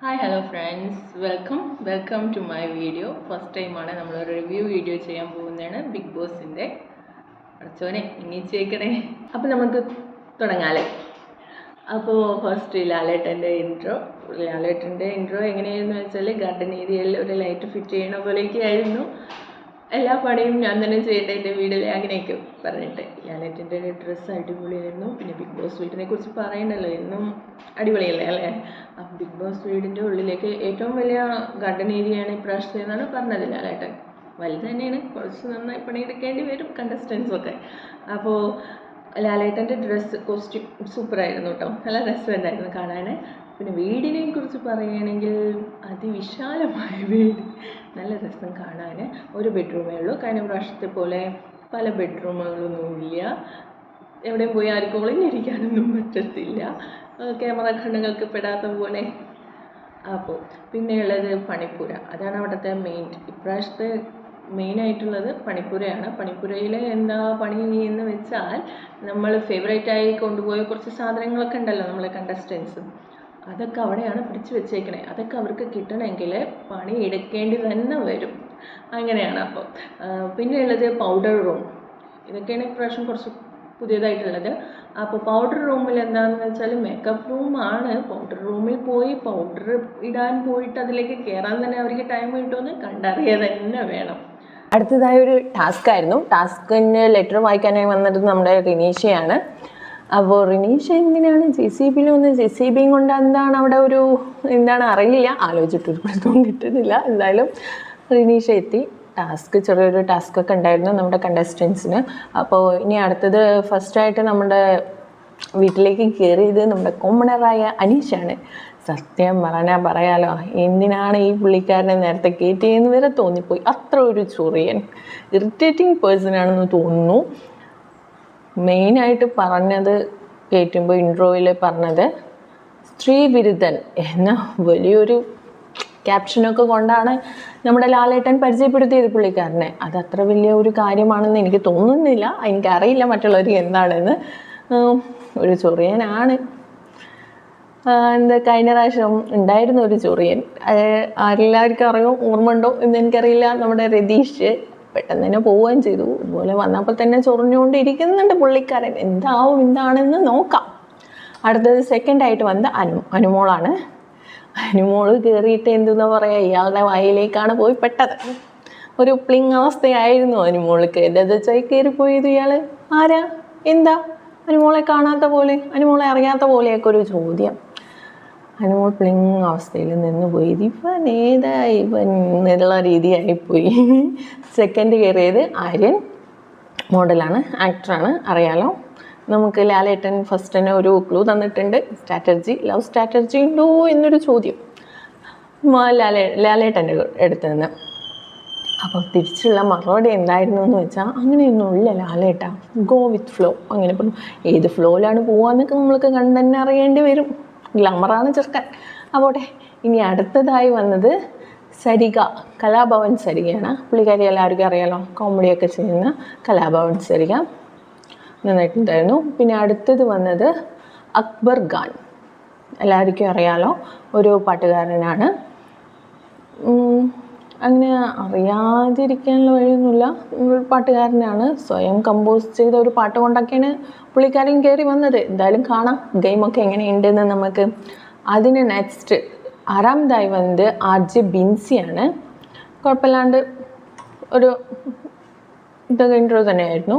Hi hello friends welcome welcome to my video first ടൈമാണ് നമ്മളൊരു review video ചെയ്യാൻ പോകുന്നതാണ് ബിഗ് ബോസിന്റെ അടച്ചോനെ ഇനിച്ചേക്കണേ അപ്പോൾ നമുക്ക് തുടങ്ങാമല്ലേ അപ്പോൾ ഫസ്റ്റ് ലാലേട്ടന്റെ ഇൻട്രോ ലാലേട്ടന്റെ ഇൻട്രോ എങ്ങനെയായിരുന്നു വെച്ചാൽ ഗാർഡൻ ഏരിയയിൽ ഒരു ലൈറ്റ് ഫിറ്റ് ചെയ്യണ പോലെയൊക്കെ ആയിരുന്നു. എല്ലാ പണിയും ഞാൻ തന്നെ ചെയ്യട്ടെ എന്റെ വീട്ടിലെ അങ്ങനെയൊക്കെ പറഞ്ഞിട്ട്. ലാലേട്ടന്റെ ഡ്രസ്സ് അടിപൊളിയായിരുന്നു. പിന്നെ ബിഗ് ബോസ് വീടിനെ കുറിച്ച് പറയണ്ടല്ലോ. എന്നും അടിപൊളിയല്ലേ അല്ലേ? അപ്പം ബിഗ് ബോസ് വീടിന്റെ ഉള്ളിലേക്ക് ഏറ്റവും വലിയ ഗാർഡൻ ഏരിയയാണ് ഇപ്രാവശ്യത്തെ എന്നാണ് പറഞ്ഞത് ലാലേട്ടൻ. വലുത് തന്നെയാണ്. കുറച്ച് നന്നായി പണിയെടുക്കേണ്ടി വരും കണ്ടസ്റ്റൻസ് ഒക്കെ. അപ്പോൾ ലാലേട്ടന്റെ ഡ്രസ്സ് കോസ്റ്റ്യൂം സൂപ്പറായിരുന്നു കേട്ടോ. നല്ല രസമുണ്ടായിരുന്നു കാണാൻ പിന്നെ വീടിനെ കുറിച്ച് പറയുകയാണെങ്കിൽ അതിവിശാലമായ വീട്. നല്ല രസം കാണാൻ ഒരു ബെഡ്റൂമേ ഉള്ളൂ. കഴിഞ്ഞ പ്രാവശ്യത്തെ പോലെ പല ബെഡ്റൂമുകളൊന്നുമില്ല എവിടെയും പോയി ആർക്കും ഒളിഞ്ഞിരിക്കാനൊന്നും പറ്റത്തില്ല. ക്യാമറ കണ്ണുകൾക്ക് പെടാത്ത പോലെ. അപ്പോൾ പിന്നെയുള്ളത് പണിപ്പുര. അതാണ് അവിടുത്തെ മെയിൻ ഇപ്രാവശ്യത്തെ മെയിൻ ആയിട്ടുള്ളത് പണിപ്പുരയാണ്. പണിപ്പുരയിൽ എന്താ പണി എന്ന് വെച്ചാൽ നമ്മൾ ഫേവറേറ്റ് ആയി കൊണ്ടുപോയ കുറച്ച് സാധനങ്ങളൊക്കെ ഉണ്ടല്ലോ നമ്മളെ കണ്ടസ്റ്റൻസ്. അതൊക്കെ അവിടെയാണ് പിടിച്ചു വെച്ചേക്കണേ. അതൊക്കെ അവർക്ക് കിട്ടണമെങ്കിൽ പണി എടുക്കേണ്ടി തന്നെ വരും. അങ്ങനെയാണ് അപ്പോൾ പിന്നെയുള്ളത് പൗഡർ റൂം ഇതൊക്കെയാണ് ഇപ്രാവശ്യം കുറച്ച് പുതിയതായിട്ടുള്ളത്. അപ്പോൾ പൗഡർ റൂമിൽ എന്താണെന്ന് വെച്ചാൽ മേക്കപ്പ് റൂമാണ് പൗഡർ റൂമിൽ പോയി പൗഡർ ഇടാൻ പോയിട്ട് അതിലേക്ക് കയറാൻ തന്നെ അവർക്ക് ടൈം കിട്ടുമെന്ന് കണ്ടറിയുക തന്നെ വേണം. അടുത്തതായി ഒരു ടാസ്ക് ആയിരുന്നു ടാസ്കിന് ലെറ്റർ വായിക്കാനായി വന്നത് നമ്മുടെ റിനീഷയാണ്. അപ്പോൾ റിനീഷ എങ്ങനെയാണ് ജെ സി ബിയിൽ വന്ന് ജെ സി ബിയും കൊണ്ട് എന്താണ് അവിടെ ഒരു എന്താണ് അറിയില്ല ആലോചിച്ചിട്ടൊരു പിടുത്തവും കിട്ടുന്നില്ല. എന്തായാലും റിനീഷ എത്തി. ടാസ്ക് ചെറിയൊരു ടാസ്ക് ഒക്കെ ഉണ്ടായിരുന്നു നമ്മുടെ കണ്ടസ്റ്റൻസിന് അപ്പോൾ ഇനി അടുത്തത് ഫസ്റ്റായിട്ട് നമ്മുടെ വീട്ടിലേക്ക് കയറിയത് നമ്മുടെ കോമണറായ അനീഷാണ്. സത്യം പറഞ്ഞാൽ പറയാലോ എന്തിനാണ് ഈ പുള്ളിക്കാരനെ നേരത്തെ കയറ്റിയെന്ന് വരെ തോന്നിപ്പോയി. അത്ര ഒരു ചൊറിയൻ ഇറിറ്റേറ്റിംഗ് പേഴ്സൺ ആണെന്ന് തോന്നുന്നു. മെയിനായിട്ട് പറഞ്ഞത് കയറ്റുമ്പോൾ ഇൻട്രോയിൽ പറഞ്ഞത് സ്ത്രീ സ്ത്രീവിരുദ്ധൻ എന്ന വലിയൊരു ക്യാപ്ഷനൊക്കെ കൊണ്ടാണ് നമ്മുടെ ലാലേട്ടൻ പരിചയപ്പെടുത്തിയത് പുള്ളിക്കാരനെ. അത് അത്ര വലിയ ഒരു കാര്യമാണെന്ന് എനിക്ക് തോന്നുന്നില്ല. എനിക്കറിയില്ല മറ്റുള്ളവർ എന്താണെന്ന്. ഒരു ചൊറിയനാണ്. എന്താ കഴിഞ്ഞ പ്രാവശ്യം ഉണ്ടായിരുന്നു ഒരു ചൊറിയൻ. എല്ലാവർക്കും അറിയോ? ഓർമ്മ ഉണ്ടോ എന്ന് എനിക്കറിയില്ല. നമ്മുടെ രതീഷ്. പെട്ടെന്ന് തന്നെ പോവുകയും ചെയ്തു. ഇതുപോലെ വന്നപ്പോൾ തന്നെ ചൊറിഞ്ഞുകൊണ്ടിരിക്കുന്നുണ്ട് പുള്ളിക്കാരൻ. എന്താവും എന്താണെന്ന് നോക്കാം. അടുത്തത് സെക്കൻഡ് ആയിട്ട് വന്ന അനു അനുമോളാണ്. അനുമോൾ കയറിയിട്ട് എന്തെന്ന് പറയുക ഇയാളുടെ വായിലേക്കാണ് പോയി പെട്ടത്. ഒരു പ്ലിങ് അവസ്ഥയായിരുന്നു അനുമോൾക്ക്. എന്താ വെച്ചാൽ കയറിപ്പോയത് ഇയാൾ ആരാ? എന്താ? അനുമോളെ കാണാത്ത പോലെ അനുമോളെ അറിയാത്ത പോലെയൊക്കെ ഒരു ചോദ്യം. അനുമോൾ പ്ലിങ് അവസ്ഥയിൽ നിന്ന് പോയി. ഇവൻ ഏതാ ഇവൻ എന്നുള്ള രീതിയായിപ്പോയി സെക്കൻഡ് കയറിയത് ആര്യൻ മോഡലാണ് ആക്ടറാണ് അറിയാലോ? നമുക്ക് ലാലേട്ടൻ ഫസ്റ്റ് തന്നെ ഒരു ക്ലൂ തന്നിട്ടുണ്ട്. സ്ട്രാറ്റജി ലവ് സ്ട്രാറ്റജി ഉണ്ടോ എന്നൊരു ചോദ്യം. ലാലേ ലാലേട്ടന്റെ അടുത്ത് നിന്ന്. അപ്പോൾ തിരിച്ചുള്ള മറുപടി എന്തായിരുന്നു എന്ന് വെച്ചാൽ അങ്ങനെയൊന്നും ഇല്ല ലാലേട്ട. ഗോ വിത്ത് ഫ്ലോ അങ്ങനെ പറഞ്ഞു. ഏത് ഫ്ലോയിലാണ് പോവാന്നൊക്കെ നമ്മൾക്ക് കണ്ട് തന്നെ അറിയേണ്ടി വരും. ഗ്ലാമറാണ് ചെറുക്കൻ. അപ്പോട്ടെ ഇനി അടുത്തതായി വന്നത് സരിക കലാഭവൻ സരികയാണ്. പുള്ളിക്കാരി എല്ലാവർക്കും അറിയാലോ കോമഡിയൊക്കെ ചെയ്യുന്ന കലാഭവൻ സരിക. നന്നായിട്ടുണ്ടായിരുന്നു. പിന്നെ അടുത്തത് വന്നത് അക്ബർ ഖാൻ. എല്ലാവർക്കും അറിയാലോ ഒരു പാട്ടുകാരനാണ്. അങ്ങനെ അറിയാതിരിക്കാനുള്ള വഴിയൊന്നുമില്ല. പാട്ടുകാരനാണ് സ്വയം കമ്പോസ് ചെയ്ത ഒരു പാട്ട് കൊണ്ടൊക്കെയാണ് പുള്ളിക്കാരൻ കയറി വന്നത്. എന്തായാലും കാണാം ഗെയിമൊക്കെ എങ്ങനെയുണ്ടെന്ന് നമുക്ക്. അതിന് നെക്സ്റ്റ് ആറാമതായി വന്നത് ആർ ജെ ബിൻസിയാണ്. കുഴപ്പമില്ലാണ്ട് ഒരു ഇതൊക്കെ ഇൻട്രോ തന്നെയായിരുന്നു.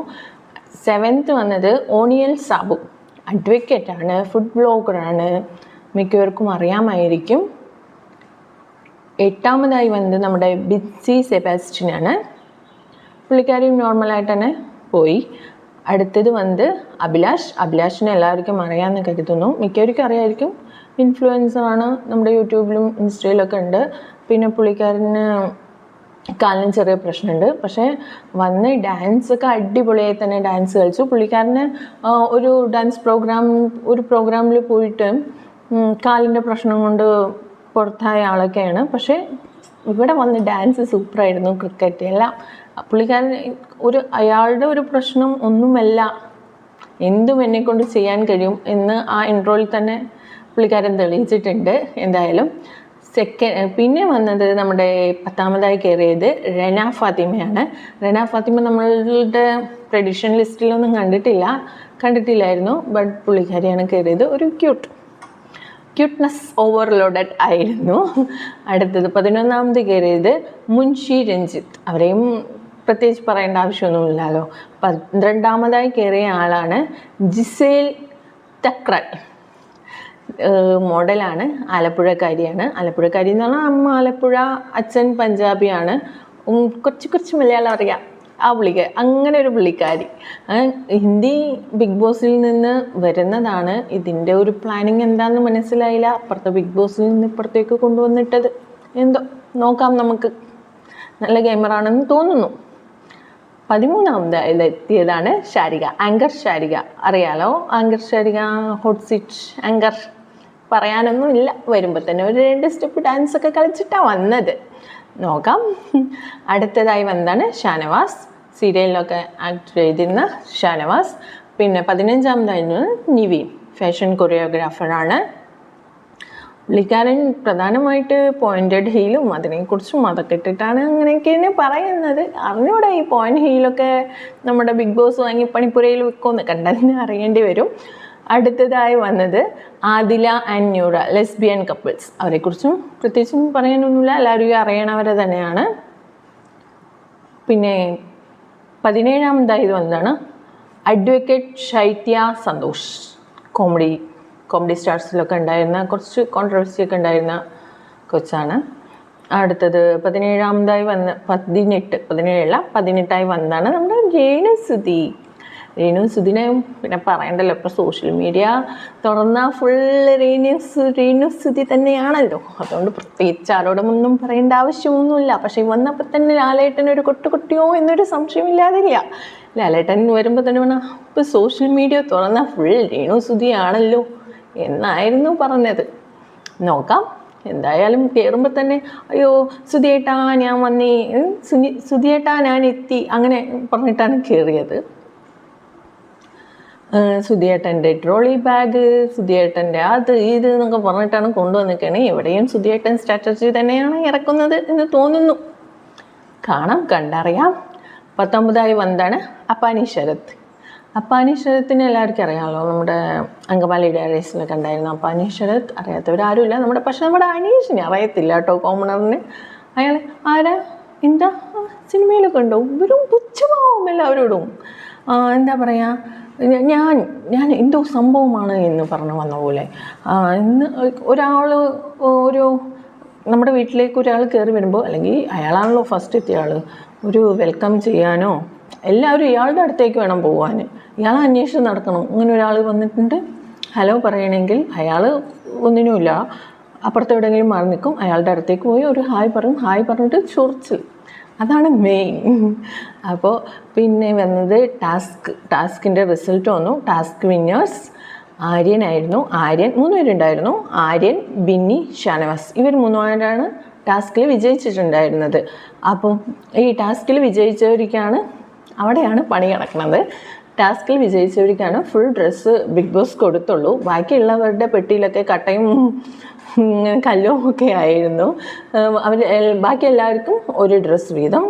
സെവൻത്ത് വന്നത് ഓണിയൽ സാബു. അഡ്വക്കേറ്റാണ് ഫുഡ് ബ്ലോഗറാണ് മിക്കവർക്കും അറിയാമായിരിക്കും. എട്ടാമതായി വന്നത് നമ്മുടെ ബിറ്റ്സി സെബാസ്റ്റിനാണ്. പുള്ളിക്കാരിയും നോർമലായിട്ട് തന്നെ പോയി. അടുത്തത് വന്നത് അഭിലാഷ്. അഭിലാഷിനെ എല്ലാവർക്കും അറിയാമെന്ന് കരുതുന്നു മിക്കവർക്കും അറിയായിരിക്കും. ഇൻഫ്ലുവൻസറാണ് നമ്മുടെ യൂട്യൂബിലും ഇൻസ്റ്റയിലൊക്കെ ഉണ്ട്. പിന്നെ പുള്ളിക്കാരന് കാലിന് ചെറിയ പ്രശ്നമുണ്ട്. പക്ഷേ വന്ന് ഡാൻസ് ഒക്കെ അടിപൊളിയായി തന്നെ ഡാൻസ് കളിച്ചു. പുള്ളിക്കാരന് ഒരു ഡാൻസ് പ്രോഗ്രാം ഒരു പ്രോഗ്രാമിൽ പോയിട്ട് കാലിന്റെ പ്രശ്നം കൊണ്ട് പുറത്തായ ആളൊക്കെയാണ്. പക്ഷേ ഇവിടെ വന്ന് ഡാൻസ് സൂപ്പറായിരുന്നു ക്രിക്കറ്റ് എല്ലാം. പുള്ളിക്കാരൻ ഒരു അയാളുടെ ഒരു പ്രശ്നം ഒന്നുമല്ല. എന്തും എന്നെക്കൊണ്ട് ചെയ്യാൻ കഴിയും എന്ന് ആ ഇൻട്രോയിൽ തന്നെ പുള്ളിക്കാരൻ തെളിയിച്ചിട്ടുണ്ട് എന്തായാലും. സെക്കൻഡ് പിന്നെ വന്നത് നമ്മുടെ പത്താമതായി കയറിയത് റെന ഫാത്തിമയാണ്. റെന ഫാത്തിമ നമ്മളുടെ ട്രഡീഷണൽ ലിസ്റ്റിലൊന്നും കണ്ടിട്ടില്ല. കണ്ടിട്ടില്ലായിരുന്നു ബട്ട് പുള്ളിക്കാരിയാണ് കയറിയത്. ഒരു ക്യൂട്ട് ക്യൂട്ട്നെസ് ഓവർലോഡഡ് ആയിരുന്നു. അടുത്തത് പതിനൊന്നാമത് കയറിയത് മുൻഷി രഞ്ജിത്ത്. അവരെയും പ്രത്യേകിച്ച് പറയേണ്ട ആവശ്യമൊന്നുമില്ലല്ലോ. പന്ത്രണ്ടാമതായി കയറിയ ആളാണ് ജിസേൽ തക്രൽ മോഡലാണ് ആലപ്പുഴക്കാരിയാണ്. ആലപ്പുഴക്കാരി എന്ന് പറഞ്ഞാൽ അമ്മ ആലപ്പുഴ അച്ഛൻ പഞ്ചാബിയാണ്. കുറച്ച് കുറച്ച് മലയാളം അറിയാം. ആ പുള്ളിക്ക് അങ്ങനെ ഒരു പുള്ളിക്കാരി. ഹിന്ദി ബിഗ് ബോസിൽ നിന്ന് വരുന്നതാണ്. ഇതിന്റെ ഒരു പ്ലാനിങ് എന്താണെന്ന് മനസ്സിലായില്ല. അപ്പുറത്തെ ബിഗ് ബോസിൽ നിന്ന് ഇപ്പുറത്തേക്ക് കൊണ്ടുവന്നിട്ടത് എന്തോ നോക്കാം നമുക്ക്. നല്ല ഗെയിമറാണെന്ന് തോന്നുന്നു. പതിമൂന്നാമത് എത്തിയതാണ് ശാരിക ആങ്കർ ശാരിക അറിയാലോ? Anchor Sarika hot seat anchor പറയാനൊന്നും ഇല്ല വരുമ്പോൾ തന്നെ ഒരു രണ്ട് സ്റ്റെപ്പ് ഡാൻസ് ഒക്കെ കളിച്ചിട്ടാണ് വന്നത്. നോക്കാം. അടുത്തതായി വന്നതാണ് ഷാനവാസ്. സീരിയലിലൊക്കെ ആക്ട് ചെയ്തിരുന്ന ഷാനവാസ്. പിന്നെ പതിനഞ്ചാമതായിരുന്നു നിവീൻ ഫാഷൻ കൊറിയോഗ്രാഫറാണ് പുള്ളിക്കാരൻ പ്രധാനമായിട്ട് പോയിന്റഡ് ഹീലും അതിനെക്കുറിച്ചും അതൊക്കെ ഇട്ടിട്ടാണ് അങ്ങനെയൊക്കെയാണ് പറയുന്നത്. അറിഞ്ഞൂടെ ഈ പോയിന്റ് ഹീലൊക്കെ നമ്മുടെ ബിഗ് ബോസ് വാങ്ങി പണിപ്പുരയിൽ വെക്കുമെന്ന്. കണ്ടതിന് അറിയേണ്ടി വരും. അടുത്തതായി വന്നത് Adhila and Noora lesbian couples അവരെക്കുറിച്ചും പ്രത്യേകിച്ചും പറയാനൊന്നുമില്ല എല്ലാവരും അറിയണവരെ തന്നെയാണ്. പിന്നെ പതിനേഴാമതായി വന്നതാണ് advocate Shaithya Santhosh. Comedy comedy സ്റ്റാർസിലൊക്കെ ഉണ്ടായിരുന്ന കുറച്ച് കോൺട്രവേഴ്സിയൊക്കെ ഉണ്ടായിരുന്ന കൊച്ചാണ്. അടുത്തത് പതിനേഴാമതായി വന്ന പതിനെട്ട് പതിനേഴല്ല പതിനെട്ടായി വന്നതാണ് നമ്മുടെ രേണുസുതി രേണുസുതിനെ പിന്നെ പറയണ്ടല്ലോ ഇപ്പോൾ സോഷ്യൽ മീഡിയ തുറന്നാൽ ഫുള്ള് രേണുസു സുധി തന്നെയാണല്ലോ. അതുകൊണ്ട് പ്രത്യേകിച്ച് ആരോടും ഒന്നും പറയേണ്ട ആവശ്യമൊന്നുമില്ല. പക്ഷേ വന്നപ്പോൾ തന്നെ ലാലേട്ടൻ ഒരു കൊട്ടുകുട്ടിയോ എന്നൊരു സംശയമില്ലാതില്ല ലാലേട്ടൻ വരുമ്പോൾ തന്നെ വേണം ഇപ്പോൾ സോഷ്യൽ മീഡിയ തുറന്നാൽ ഫുൾ രേണുസുതിയാണല്ലോ എന്നായിരുന്നു പറഞ്ഞത്. നോക്കാം എന്തായാലും കയറുമ്പോൾ തന്നെ അയ്യോ സുധിയേട്ടാ ഞാൻ വന്നേ സുനി സുധിയേട്ടാ ഞാൻ എത്തി. അങ്ങനെ പറഞ്ഞിട്ടാണ് കയറിയത് സുധിയേട്ടന്റെ ട്രോളി ബാഗ് സുധിയേട്ടന്റെ അത് ഇത് എന്നൊക്കെ പറഞ്ഞിട്ടാണ് കൊണ്ടുവന്നിരിക്കണേ. എവിടെയും സുധിയേട്ടൻ സ്ട്രാറ്റജി തന്നെയാണ് ഇറക്കുന്നത് എന്ന് തോന്നുന്നു. കാണാം കണ്ടറിയാം. പത്തൊമ്പതായി വന്നതാണ് അപ്പാനി ശരത്. അപ്പാനി ശരത്തിന് എല്ലാവർക്കും അറിയാമല്ലോ നമ്മുടെ അങ്കമാലി ഡയറീസിലൊക്കെ ഉണ്ടായിരുന്നു അപ്പാനി ശരത്. അറിയാത്തവരാരുമില്ല നമ്മുടെ പക്ഷെ നമ്മുടെ അനീഷിനെ അറിയത്തില്ല കേട്ടോ കോമണറിന്. അയാൾ ആരാ? എന്താ? സിനിമയിലൊക്കെ ഉണ്ടോ? ഇവരും പുച്ഛമാവും എല്ലാവരോടും. എന്താ പറയുക ഞാൻ ഞാൻ എന്തോ സംഭവമാണ് എന്ന് പറഞ്ഞു വന്ന പോലെ. ഇന്ന് ഒരാൾ ഒരു നമ്മുടെ വീട്ടിലേക്ക് ഒരാൾ കയറി വരുമ്പോൾ അല്ലെങ്കിൽ അയാളാണല്ലോ ഫസ്റ്റ് എത്തിയ ആൾ ഒരു വെൽക്കം ചെയ്യാനോ എല്ലാവരും ഇയാളുടെ അടുത്തേക്ക് വേണം പോകാൻ ഇയാൾ അന്വേഷിച്ച് നടക്കണം അങ്ങനെ ഒരാൾ വന്നിട്ടുണ്ട്. ഹലോ പറയണമെങ്കിൽ അയാൾ ഒന്നിനുമില്ല. അപ്പുറത്ത് എവിടെയെങ്കിലും മാറി നിൽക്കും. അയാളുടെ അടുത്തേക്ക് പോയി ഒരു ഹായ് പറയും. ഹായ് പറഞ്ഞിട്ട് ചൊറിച്ചിൽ. അതാണ് മെയിൻ അപ്പോൾ പിന്നെ വന്നത് ടാസ്ക് ടാസ്കിന്റെ റിസൾട്ട് വന്നു. ടാസ്ക് വിന്നേഴ്സ് ആര്യനായിരുന്നു ആര്യൻ മൂന്ന് പേരുണ്ടായിരുന്നു. ആര്യൻ ബിന്നി ഷാനവാസ്. ഇവർ മൂന്നുപേരാണ് ടാസ്കിൽ വിജയിച്ചിട്ടുണ്ടായിരുന്നത്. അപ്പം ഈ ടാസ്കിൽ വിജയിച്ചവർക്കാണ് അവിടെയാണ് പണി കിടക്കുന്നത് ടാസ്കിൽ വിജയിച്ചവർക്കാണ് ഫുൾ ഡ്രസ്സ് ബിഗ് ബോസ് കൊടുത്തുള്ളൂ. ബാക്കിയുള്ളവരുടെ പെട്ടിയിലൊക്കെ കട്ടയും ഇങ്ങനെ കല്ലും ഒക്കെ ആയിരുന്നു അവർ ബാക്കി എല്ലാവർക്കും ഒരു ഡ്രസ്സ് വീതം.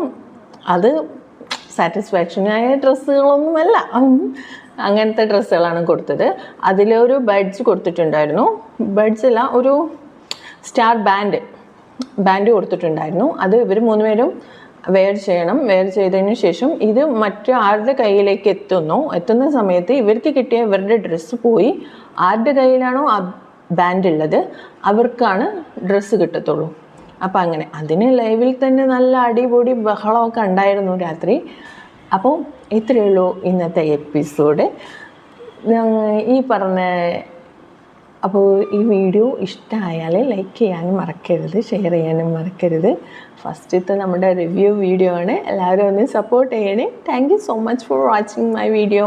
അത് സാറ്റിസ്ഫാക്ഷനായ ഡ്രസ്സുകളൊന്നുമല്ല. അങ്ങനത്തെ ഡ്രസ്സുകളാണ് കൊടുത്തത്. അതിലൊരു ബഡ്സ് കൊടുത്തിട്ടുണ്ടായിരുന്നു. ബഡ്സ് അല്ല ഒരു സ്റ്റാർ ബാൻഡ് ബാൻഡ് കൊടുത്തിട്ടുണ്ടായിരുന്നു. അത് ഇവർ മൂന്നുപേരും വെയർ ചെയ്യണം. വെയർ ചെയ്തതിന് ശേഷം ഇത് മറ്റു ആരുടെ കയ്യിലേക്ക് എത്തുന്നു? എത്തുന്ന സമയത്ത് ഇവർക്ക് കിട്ടിയ ഇവരുടെ ഡ്രസ്സ് പോയി. ആരുടെ കയ്യിലാണോ ബാൻഡ് ഉള്ളത് അവർക്കാണ് ഡ്രസ്സ് കിട്ടത്തുള്ളൂ. അപ്പോൾ അങ്ങനെ അതിന് ലൈവിൽ തന്നെ നല്ല അടിപൊളി ബഹളമൊക്കെ ഉണ്ടായിരുന്നു രാത്രി. അപ്പോൾ ഇത്രയേ ഉള്ളൂ ഇന്നത്തെ എപ്പിസോഡ് ഈ പറഞ്ഞ അപ്പോൾ ഈ വീഡിയോ ഇഷ്ടമായാൽ ലൈക്ക് ചെയ്യാനും മറക്കരുത് ഷെയർ ചെയ്യാനും മറക്കരുത്. ഫസ്റ്റത്തെ നമ്മുടെ റിവ്യൂ വീഡിയോ ആണ്. എല്ലാവരും ഒന്ന് സപ്പോർട്ട് ചെയ്യണേ. Thank you so much for watching my video